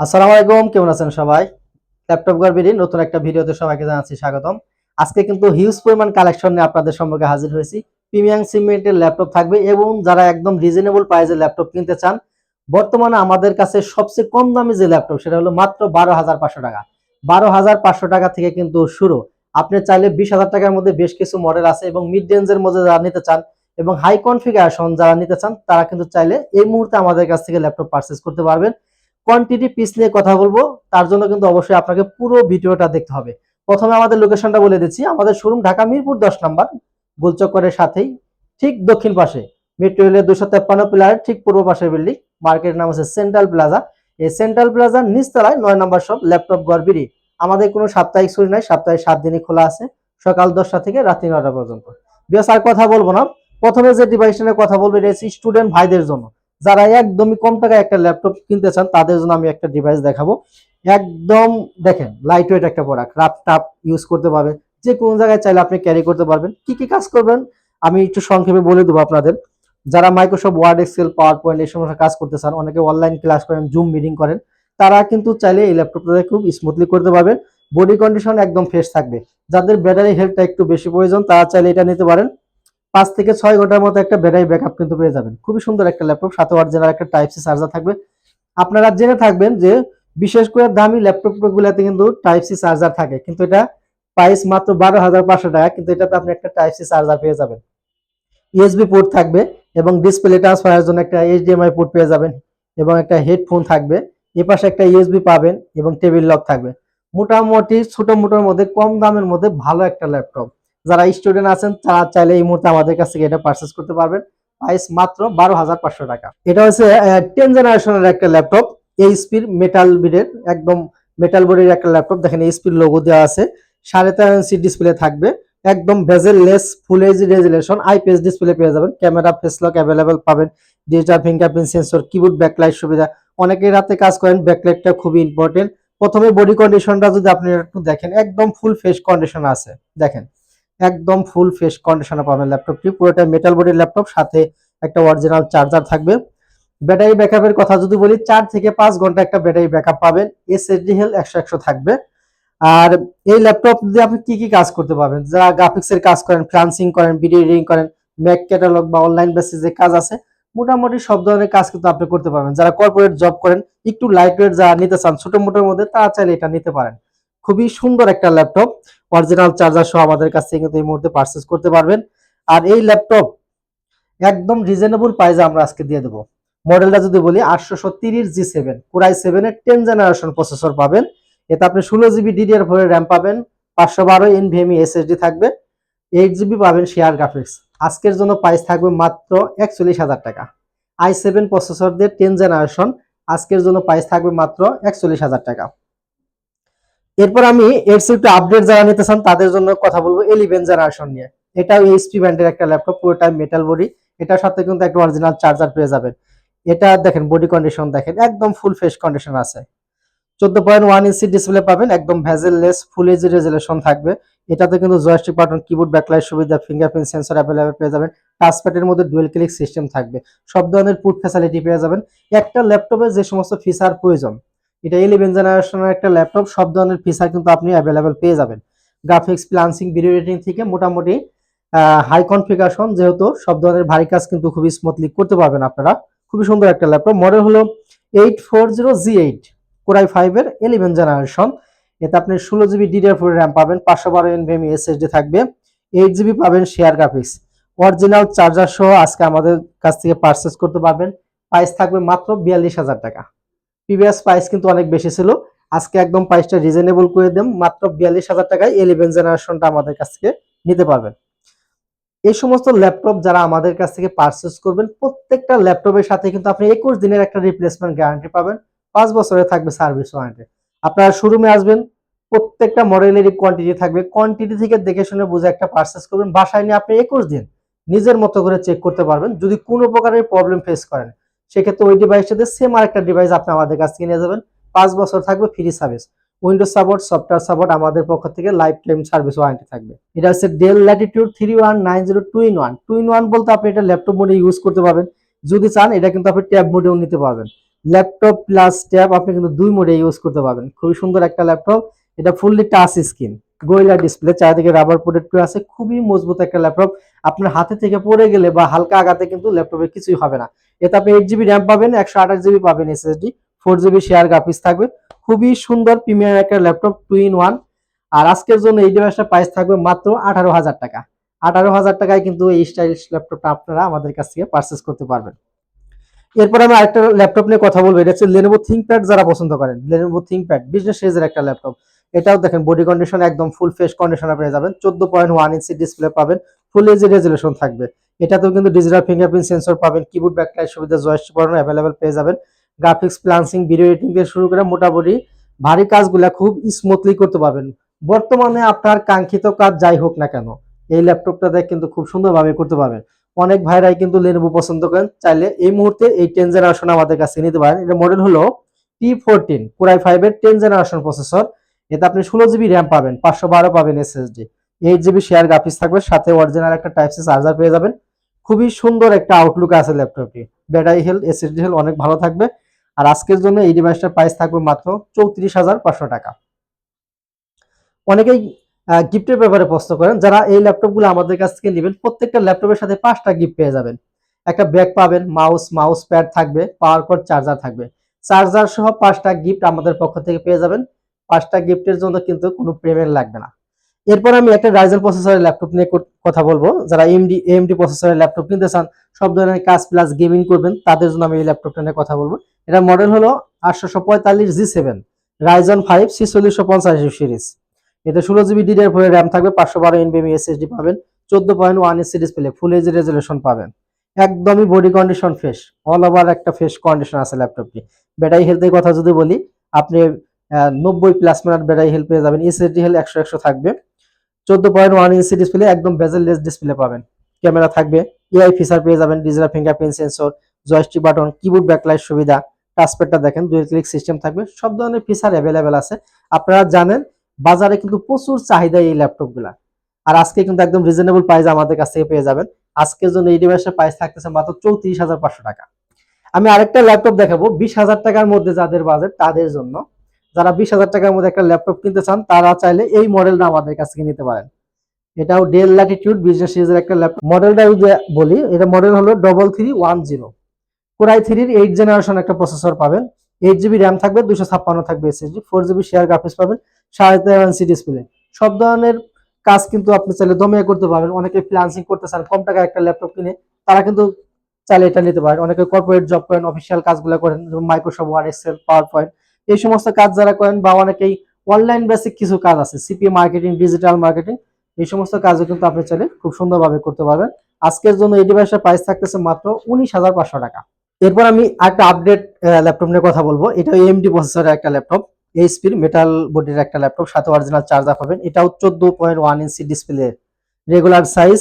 আসসালামু আলাইকুম, কেমন আছেন সবাই? ল্যাপটপ গার্বিডি নতুন একটা ভিডিওতে সবাইকে জানাচ্ছি স্বাগতম। আজকে কিন্তু হিউজ পরিমাণ কালেকশন নিয়ে আপনাদের সম্মুখে হাজির হয়েছি। প্রিমিয়াম সিমেন্টের ল্যাপটপ থাকবে এবং যারা একদম রিজনেবল প্রাইসে ল্যাপটপ কিনতে চান, বর্তমানে আমাদের কাছে সবচেয়ে কম দামি যে ল্যাপটপ সেটা হলো মাত্র বারো হাজার পাঁচশো টাকা। বারো হাজার পাঁচশো টাকা থেকে কিন্তু শুরু। আপনি চাইলে বিশ হাজার টাকার মধ্যে বেশ কিছু মডেল আছে এবং মিড রেঞ্জের মধ্যে যারা নিতে চান এবং হাই কনফিগারেশন যারা নিতে চান, তারা কিন্তু চাইলে এই মুহূর্তে আমাদের কাছ থেকে ল্যাপটপ পারচেস করতে পারবেন। কোয়ান্টিটি পিস নিয়ে কথা বলব। তার জন্য কিন্তু অবশ্যই আপনাকে পুরো ভিডিওটা দেখতে হবে। প্রথমে আমাদের লোকেশনটা বলে দিচ্ছি। আমাদের শোরুম ঢাকা মিরপুর দশ নম্বর, গোলচক্করের সাথেই, ঠিক দক্ষিণ পাশে। মেট্রো রেলের দুশো তেপ্পান্ন পিলারের ঠিক পূর্ব পাশের বিল্ডিং মার্কেটের নাম হচ্ছে সেন্ট্রাল প্লাজা এই সেন্ট্রাল প্লাজার নিচতলায় নয় নম্বর সব ল্যাপটপ গড়বিড়ি। আমাদের কোনো সাপ্তাহিক ছুটি নাই, সপ্তাহে সাত দিনই খোলা আছে। সকাল দশটা থেকে রাত্রি নটা পর্যন্ত। বিকজ আর কথা বলব না। প্রথমে যে ডিভাইসটা নিয়ে কথা বলব, এটা স্টুডেন্ট ভাইদের জন্য। যারা একদমই কম টাকায় একটা ল্যাপটপ কিনতে চান, তাদের জন্য আমি একটা ডিভাইস দেখাবো। একদম দেখেন লাইট ওয়েট একটা প্রোডাক্ট রাপ টাপ ইউজ করতে পারবেন। যে কোনো জায়গায় চাইলে আপনি ক্যারি করতে পারবেন। কি কি কাজ করবেন? আমি একটু সংক্ষেপে বলে দেবো আপনাদের। যারা Microsoft Word Excel PowerPoint এই সমস্ত কাজ করতে চান, অনেকে অনলাইন ক্লাস করেন জুম মিটিং করেন, তারা কিন্তু চাইলে এই ল্যাপটপটা খুব স্মুথলি করতে পারবেন। বডি কন্ডিশন একদম ফ্রেশ থাকবে। যাদের ব্যাটারি হেলথটা একটু বেশি প্রয়োজন, তারা চাইলে এটা নিতে পারেন। পাঁচ থেকে ছয় ঘণ্টার মতো একটা ব্যাটারি ব্যাকআপ কিন্তু পেয়ে যাবেন। খুবই সুন্দর একটা ল্যাপটপ সাথে অরিজিনাল একটা টাইপ সি চার্জার থাকবে। আপনারা জেনে থাকবেন যে বিশেষ করে দামি ল্যাপটপ গুলাতে কিন্তু টাইপ সি চার্জার থাকে। কিন্তু এটা প্রাইস মাত্র বারো হাজার পাঁচশো টাকা, কিন্তু এটাতে আপনি একটা টাইপ সি চার্জার পেয়ে যাবেন। ইউএসবি পোর্ট থাকবে এবং ডিসপ্লে ট্রান্সফারের জন্য একটা এইচডিএমআই পোর্ট পেয়ে যাবেন এবং একটা হেডফোন থাকবে। এ পাশে একটা ইউএসবি পাবেন এবং টেবিল লক থাকবে। মোটামুটি ছোট মোটোর মধ্যে, কম দামের মধ্যে ভালো একটা ল্যাপটপ যারা স্টুডেন্ট আছেন, তারা চাইলে এই মুহূর্তে আমাদের কাছ থেকে এটা পারচেস করতে পারবেন। প্রাইস মাত্র বারো হাজার পাঁচশো টাকা। এটা হচ্ছে টেন জেনারেশনের একটা ল্যাপটপ এইচপির মেটাল বিডের একদম মেটাল বডির একটা ল্যাপটপ দেখেন এইচপির লোগো দেওয়া আছে। সাড়ে তেরো ইঞ্চি ডিসপ্লে থাকবে। একদম bezel less full H resolution IPS display পেয়ে যাবেন। ক্যামেরা ফেস লক অ্যাভেলেবেল পাবেন। Digital fingerprint sensor keyboard backlight সুবিধা। অনেকের রাতে কাজ করেন ব্যাকলাইটটা খুবই ইম্পর্টেন্ট প্রথমে বডি কন্ডিশনটা যদি আপনি একটু দেখেন, একদম ফুল ফ্রেশ কন্ডিশন আছে। দেখেন একদম ফুল ফ্রেশ কন্ডিশনে পাবেন ল্যাপটপটি পুরোটা মেটাল বডির ল্যাপটপ সাথে একটা অরিজিনাল চার্জার থাকবে। ব্যাটারি ব্যাকআপের কথা যদি বলি, চার থেকে পাঁচ ঘণ্টা একটা ব্যাটারি ব্যাকআপ পাবেন। এসএসডি হেল একশো একশো থাকবে। আর এই ল্যাপটপ দিয়ে আপনি কি কি কাজ করতে পারবেন? যারা গ্রাফিক্স এর কাজ করেন ফ্রান্সিং করেন ভিডিও এডিটিং করেন ম্যাক ক্যাটালগ বা অনলাইন বেসিস যে কাজ আছে, মোটামুটি সব ধরনের কাজ কিন্তু আপনি করতে পারবেন। যারা কর্পোরেট জব করেন, একটু লাইট ওয়েট যারা নিতে চান, ছোট মোটোর মধ্যে, তারা চাইলে এটা নিতে পারেন। খুবই সুন্দর একটা ল্যাপটপ অরিজিনাল চার্জার সহ আমাদের কাছ থেকে কিন্তু এই মুহূর্তে পারচেস করতে পারবেন। আর এই ল্যাপটপ একদম রিজনেবল প্রাইসে আমরা আজকে দিয়ে দেবো। মডেলটা যদি বলি আটশোশো তিরিশ জি সেভেন কোরাই সেভেনের টেন জেনারেশন প্রসেসর পাবেন। এতে আপনি ষোলো জিবি ডিডিআর ফোর র্যাম পাবেন, পাঁচশো বারো এনভিএমই এসএসডি থাকবে এইট জিবি পাবেন শেয়ার গ্রাফিক্স আজকের জন্য প্রাইস থাকবে মাত্র একচল্লিশ হাজার টাকা। আই সেভেন প্রসেসর দিয়ে টেন জেনারেশন আজকের জন্য প্রাইস থাকবে মাত্র একচল্লিশ হাজার টাকা। এরপর আমি এর একটু আপডেট যারা নিতে চান, তাদের জন্য কথা বলব ইলেভেন জেনারেশন নিয়ে। এটাও এইচপি ব্র্যান্ডের একটা ল্যাপটপ পুরোটা মেটাল বডি এটার সাথে কিন্তু একটা অরিজিনাল চার্জার পেয়ে যাবেন। এটা দেখেন বডি কন্ডিশন দেখেন, একদম ফুল ফেস কন্ডিশন আছে। চোদ্দ পয়েন্ট ওয়ান ইঞ্চি ডিসপ্লে পাবেন, একদম ভ্যাজেললেস ফুল এইচ রেজুলেশন থাকবে। এটাতে কিন্তু জয়স্টিক বাটন কিবোর্ড ব্যাকলাইট সুবিধা ফিঙ্গারপ্রিন্ট সেন্সর অ্যাভেলেবেল পেয়ে যাবেন। টাচপ্যাডের মধ্যে ডুয়েল ক্লিক সিস্টেম থাকবে। সব ধরনের পুট ফ্যাসিলিটি পেয়ে যাবেন। একটা ল্যাপটপে যে সমস্ত ফিচার প্রয়োজন এটা ইলেভেন জেনারেশনের একটা ল্যাপটপ সব ধরনের ফিচার কিন্তু আপনি অ্যাভেলেবেল পেয়ে যাবেন। গ্রাফিক্স প্লান্সিং ভিডিও এডিটিং থেকে মোটামুটি হাই কনফিগারেশন যেহেতু, সব ধরনের ভারী কাজ কিন্তু খুবই স্মুথলি করতে পারবেন আপনারা। খুবই সুন্দর একটা ল্যাপটপ মডেল হলো eight four zero G eight core i ফাইভের ইলেভেন জেনারেশন এতে আপনি ষোলো জিবি ডিডিআর ফোর র্যাম পাবেন, পাঁচশো বারো এনভিএমই এসএসডি থাকবে। এইট জিবি পাবেন শেয়ার গ্রাফিক্স অরিজিনাল চার্জার সহ আজকে আমাদের কাছ থেকে পারচেস করতে পারবেন। প্রাইস থাকবে মাত্র বিয়াল্লিশ হাজার টাকা। প্রিভিয়াস প্রাইস কিন্তু অনেক বেশি ছিল। আজকে একদম প্রাইসটা রিজনেবল করে দেন। মাত্র বিয়াল্লিশ হাজার টাকায় ইলেভেন জেনারেশনটা আমাদের কাছ থেকে নিতে পারবেন। এই সমস্ত ল্যাপটপ যারা আমাদের কাছ থেকে পারচেস করবেন, প্রত্যেকটা ল্যাপটপের সাথে কিন্তু আপনি একুশ দিনের একটা রিপ্লেসমেন্ট গ্যারান্টি পাবেন। পাঁচ বছরে থাকবে সার্ভিস ওয়ারেন্টি আপনারা শোরুমে আসবেন, প্রত্যেকটা মডেলেরই কোয়ান্টিটি থাকবে। কোয়ান্টিটি থেকে দেখে শুনে বুঝে একটা পারচেস করবেন। বাসায় নিয়ে আপনি একুশ দিন নিজের মতো করে চেক করতে পারবেন। যদি কোনো প্রকারের প্রবলেম ফেস করেন সেক্ষেত্রে ওই ডিভাইসটাতে সেম আরেকটা ডিভাইস আপনি আমাদের কাছ থেকে নিয়ে যাবেন। পাঁচ বছর থাকবে free service Windows support software support আমাদের পক্ষ থেকে লাইফ টাইম সার্ভিস ওয়ারেন্টি থাকবে। এটা হচ্ছে Dell Latitude three one nine zero two in one two in one বলতে আপনি এটা ল্যাপটপ মোডে ইউজ করতে পারবেন। যদি চান, এটা কিন্তু আপনি ট্যাব মোডেও নিতে পারবেন। ল্যাপটপ প্লাস ট্যাব আপনি কিন্তু দুই মোডে ইউজ করতে পারবেন। খুবই সুন্দর একটা ল্যাপটপ এটা ফুললি টাচ স্ক্রিন গোয়েলা ডিসপ্লে চারিদিকে রাবার প্রোটেক্ট আছে। খুবই মজবুত একটা ল্যাপটপ আপনার হাতে থেকে পড়ে গেলে বা হালকা আঘাতে কিন্তু ল্যাপটপে কিছুই হবে না। এতে আপনি এইট জিবি র্যাম পাবেন, একশো আঠাশ জিবি পাবেন SSD four GB share graphics থাকবে। খুবই সুন্দর প্রিমিয়াম একটা ল্যাপটপ টু ইন ওয়ান আর আজকের জন্য এই ডিভাইসটার প্রাইস থাকবে মাত্র আঠারো হাজার টাকা। আঠারো হাজার টাকায় কিন্তু এই স্টাইলিশ ল্যাপটপটা আপনারা আমাদের কাছ থেকে পারচেস করতে পারবেন। এরপর আমি আরেকটা ল্যাপটপ নিয়ে কথা বলব। এটা হচ্ছে লেনোভো থিঙ্কপ্যাড যারা পছন্দ করেন। লেনোভো থিঙ্কপ্যাড বিজনেস সিরিজের একটা ল্যাপটপ এটাও দেখেন বডি কন্ডিশন একদম ফুল ফেস কন্ডিশনে পেয়ে যাবেন। চোদ্দ পয়েন্ট ওয়ান ইঞ্চি ডিসপ্লে পাবেন। ফুল এইচডি রেজুলেশন থাকবে। এটাতেও কিন্তু ডিজিটাল ফিঙ্গারপ্রিন্ট সেন্সর পাবেন কিবোর্ড ব্যাকলাইট সুবিধা জয়েস্ট পড়ানো অ্যাভেলেবেল পেয়ে যাবেন। গ্রাফিক্স প্লান্সিং ভিডিও এডিটিং থেকে শুরু করে মোটামুটি ভারী কাজগুলা খুব স্মুথলি করতে পারবেন। বর্তমানে আপনার কাঙ্ক্ষিত কাজ যাই হোক না কেন, এই ল্যাপটপটাতে কিন্তু খুব সুন্দরভাবে করতে পারবেন। অনেক ভাইরাই কিন্তু লেনোভো পছন্দ করেন, চাইলে এই মুহূর্তে এই টেন জেনারেশন আমাদের কাছে নিতে পারেন। এটা মডেল হলো টি ফোরটিন কোরাই ফাইভের টেন জেনারেশন প্রসেসর এতে আপনি ষোলো জিবি র্যাম পাবেন, পাঁচশো বারো পাবেন SSD eight GB share graphics থাকবে, সাথে অরিজিনাল একটা টাইপ সি চার্জার পেয়ে যাবেন। খুবই সুন্দর একটা আউটলুক আছে ল্যাপটপটি। ব্যাটারি হেলথ এসএসডি হেলথ অনেক ভালো থাকবে। আর আজকের জন্য এই ডিভাইসটার প্রাইস থাকবে মাত্র চৌত্রিশ হাজার পাঁচশো টাকা। অনেকেই গিফটের ব্যাপারে প্রশ্ন করেন, যারা এই ল্যাপটপগুলো আমাদের কাছ থেকে নেবেন, প্রত্যেকটা ল্যাপটপের সাথে পাঁচটা গিফট পেয়ে যাবেন। একটা ব্যাগ পাবেন মাউস মাউস প্যাড থাকবে পাওয়ার কর্ড চার্জার থাকবে। চার্জার সহ পাঁচটা গিফট আমাদের পক্ষ থেকে পেয়ে যাবেন। পাঁচটা গিফটের জন্য কিন্তু কোনো পেমেন্ট লাগবে না। এরপর আমি একটা রাইজেন প্রসেসরের ল্যাপটপ নিয়ে কথা বলব। যারা এমডি এমডি প্রসেসরের ল্যাপটপ কিনতে চান, সব ধরনের কাজ প্লাস গেমিং করবেন, তাদের জন্য আমি এই ল্যাপটপটা নিয়ে কথা বলব। এটা মডেল হলো আটশোশো পঁয়তাল্লিশ জি সেভেন রাইজন ফাইভ ছিচল্লিশশো পঞ্চাশ সিরিজ এতে ষোলো জিবি ডিডিআর ফোর র্যাম থাকবে, পাঁচশো বারো এনবিএম এসএসডি পাবেন, চোদ্দ point one AC display full H resolution পাবেন। একদমই body condition fresh all over একটা ফ্রেশ কন্ডিশন আছে ল্যাপটপটি ব্যাটারি হেলথের কথা যদি বলি, আপনি নব্বই প্লাস মিনিট ব্যাটারি হেল্প পেয়ে যাবেন এসএসডি হেল একশো একশো থাকবে। চোদ্দ পয়েন্ট ওয়ান ইঞ্চি ডিসপ্লে একদম বেজেললেস ডিসপ্লে পাবেন। ক্যামেরা থাকবে এআই ফিচার পেয়ে যাবেন digital fingerprint sensor joystick button keyboard backlight সুবিধা টাচপ্যাডটা দেখেন, দুই ক্লিক সিস্টেম থাকবে, সব ধরনের ফিচার অ্যাভেলেবেল আছে। আপনারা জানেন, বাজারে কিন্তু প্রচুর চাহিদা এই ল্যাপটপগুলা আর আজকে কিন্তু একদম রিজনেবল প্রাইস আমাদের কাছ থেকে পেয়ে যাবেন। আজকের জন্য এই ডিভাইসের প্রাইস থাকতেছে মাত্র চৌত্রিশ হাজার পাঁচশো টাকা। আমি আরেকটা ল্যাপটপ দেখাবো, বিশ হাজার টাকার মধ্যে যাদের বাজেট তাদের জন্য যারা বিশ হাজার টাকার মধ্যে একটা ল্যাপটপ কিনতে চান, তারা চাইলে এই মডেলটা আমাদের কাছ থেকে নিতে পারেন। এটাও ডেল ল্যাটিটিউড বিজনেস সিরিজের একটা ল্যাপটপ। মডেলটা বলি, এটা মডেল হলো double three one zero core i থ্রির এইট জেনারেশন একটা প্রসেসর পাবেন। এইট জিবি র্যাম থাকবে দুশো ছাপ্পান্ন থাকবে SSD four GB share graphics পাবেন, সাড়ে তেরো ইঞ্চি ডিসপ্লে সব ধরনের কাজ কিন্তু আপনি চাইলে দমে করতে পারবেন অনেকে ফ্রিল্যান্সিং করতে চান, কম টাকায় একটা ল্যাপটপ কিনে, তারা কিন্তু চাইলে এটা নিতে পারেন। অনেকে কর্পোরেট জব করেন অফিসিয়াল কাজগুলো করেন Microsoft Word Excel PowerPoint এই সমস্ত কাজ যারা করেন বা অনেকেই অনলাইন বেসিক কিছু কাজ আছে সিপি মার্কেটিং ডিজিটাল মার্কেটিং এই সমস্ত কাজও কিন্তু আপনি চাইলে খুব সুন্দরভাবে করতে পারবেন। আজকের জন্য এই ডিভাইসের প্রাইস থাকতেছে মাত্র উনিশ হাজার পাঁচশো টাকা। এরপর আমি একটা আপডেট ল্যাপটপ নিয়ে কথা বলব। এটা এমডি প্রসেসরের একটা ল্যাপটপ এইচপির মেটাল বডির একটা ল্যাপটপ সাথে অরিজিনাল চার্জার পাবেন। এটাও চোদ্দ point one inch display regular size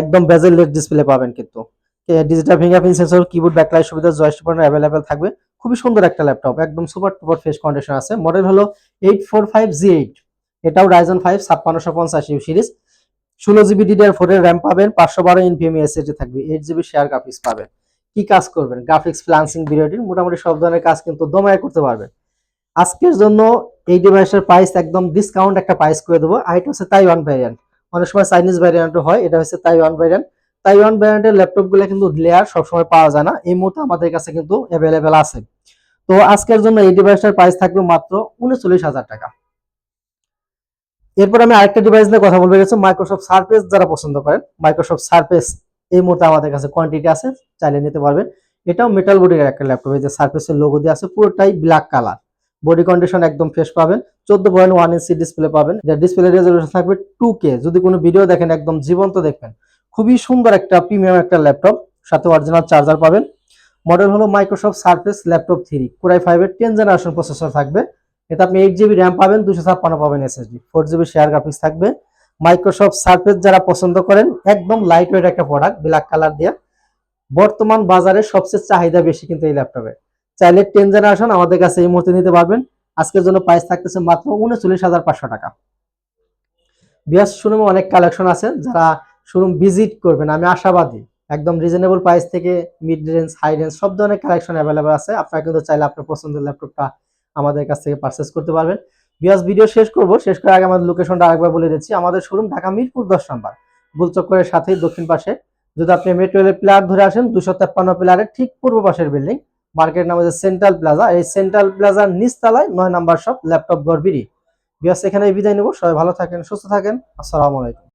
একদম বেজেল ডিসপ্লে পাবেন কিন্তু। Digital fingerprint sensor keyboard backlight সুবিধা জয়েস্ট পয়েন্ট অ্যাভেলেবেল থাকবে। খুবই সুন্দর একটা ল্যাপটপ, একদম সুপার টুপার ফেস কন্ডিশন আছে। মডেল হলো eight four five G eight এটাও রাইজন ফাইভ ছাপ্পান্নশো পঞ্চাশ সিরিজ ষোলো জিবি ডিডিআর ফোর এর র্যাম পাবেন, পাঁচশো বারো ইনভিএম এসএসডি থাকবে এইট জিবি শেয়ার গ্রাফিক্স পাবেন। কি কাজ করবেন? গ্রাফিক্স ফ্লান্সিং ভিডিওটির মোটামুটি সব ধরনের কাজ কিন্তু দমায় করতে পারবেন। আজকের জন্য এই ডিভাইসের প্রাইস একদম ডিসকাউন্ট একটা প্রাইস করে দেবো। আর এটা হচ্ছে তাইওয়ান ভ্যারিয়েন্ট অনেক সময় চাইনিজ ভ্যারিয়েন্টও হয়, এটা হচ্ছে তাইওয়ান ভ্যারিয়েন্ট তাইওয়ান ভ্যারিয়েন্টের ল্যাপটপগুলো কিন্তু লেয়ার সবসময় পাওয়া যায় না। এই মুহূর্তে আমাদের কাছে কিন্তু অ্যাভেলেবেল আছে। তো আজকের জন্য এই ডিভাইসটার প্রাইস থাকবে মাত্র উনচল্লিশ হাজার টাকা। এরপর আমি আরেকটা ডিভাইস নিয়ে কথা বলব গেছে মাইক্রোসফট সার্ফেস যারা পছন্দ করেন। মাইক্রোসফট সার্ফেস এই মুহূর্তে আমাদের কাছে কোয়ান্টিটি আছে, চাইলে নিতে পারবেন। এটাও মেটাল বডির একটা ল্যাপটপ এই যে সার্ফেসের লোগো দিয়ে আছে, পুরোটাই ব্ল্যাক কালার বডি কন্ডিশন একদম ফ্রেশ পাবেন, চোদ্দ পয়েন্ট ওয়ান ইঞ্চি ডিসপ্লে পাবেন। এটা ডিসপ্লে রেজলিউশন থাকবে টু কে যদি কোনো ভিডিও দেখেন, একদম জীবন্ত দেখবেন। খুবই সুন্দর একটা প্রিমিয়াম একটা ল্যাপটপ সাথে অরিজিনাল চার্জার পাবেন। মডেল হলো Microsoft Surface Laptop three core i ফাইভের টেন জেনারেশন প্রসেসর থাকবে। এতে আপনি এইট জিবি র্যাম পাবেন দুশো ছাপ্পান্ন পাবেন SSD four GB share graphics থাকবে। মাইক্রোসফট সার্ফেস যারা পছন্দ করেন, একদম লাইট ওয়েট একটা প্রোডাক্ট ব্ল্যাক কালার দিয়ে। বর্তমান বাজারে সবচেয়ে চাহিদা বেশি কিন্তু এই ল্যাপটপে চাইলে টেন জেনারেশন আমাদের কাছে এই মুহূর্তে নিতে পারবেন। আজকের জন্য প্রাইস থাকতেছে মাত্র উনচল্লিশ হাজার পাঁচশো টাকা। বিয়াস শোরুমে অনেক কালেকশন আছে, যারা শোরুম ভিজিট করবেন, আমি আশাবাদী। একদম রিজনেবল প্রাইস থেকে মিড রেঞ্জ হাই রেঞ্জ সব ধরনের কালেকশন অ্যাভেলেবল আছে। আপনারা কিন্তু চাইলে আপনার পছন্দের ল্যাপটপটা আমাদের কাছ থেকে পারচেস করতে পারবেন। বিয়াস ভিডিও শেষ করব। শেষ করার আগে আমাদের লোকেশনটা আরেকবার বলে দিচ্ছি। আমাদের শোরুম ঢাকা মিরপুর দশ নম্বর, গুলচক্করের সাথেই দক্ষিণ পাশে। যদি আপনি মেট্রো রেলের প্লার ধরে আসেন দুশো তেপ্পান্ন প্লারের ঠিক পূর্ব পাশের বিল্ডিং মার্কেট নাম হচ্ছে সেন্ট্রাল প্লাজা এই সেন্ট্রাল প্লাজার নিচতলায় নয় নাম্বার সব ল্যাপটপ গড়বিড়ি বিয়াস এখানে বিদায় নেব। সবাই ভালো থাকেন, সুস্থ থাকেন। আসসালামু আলাইকুম।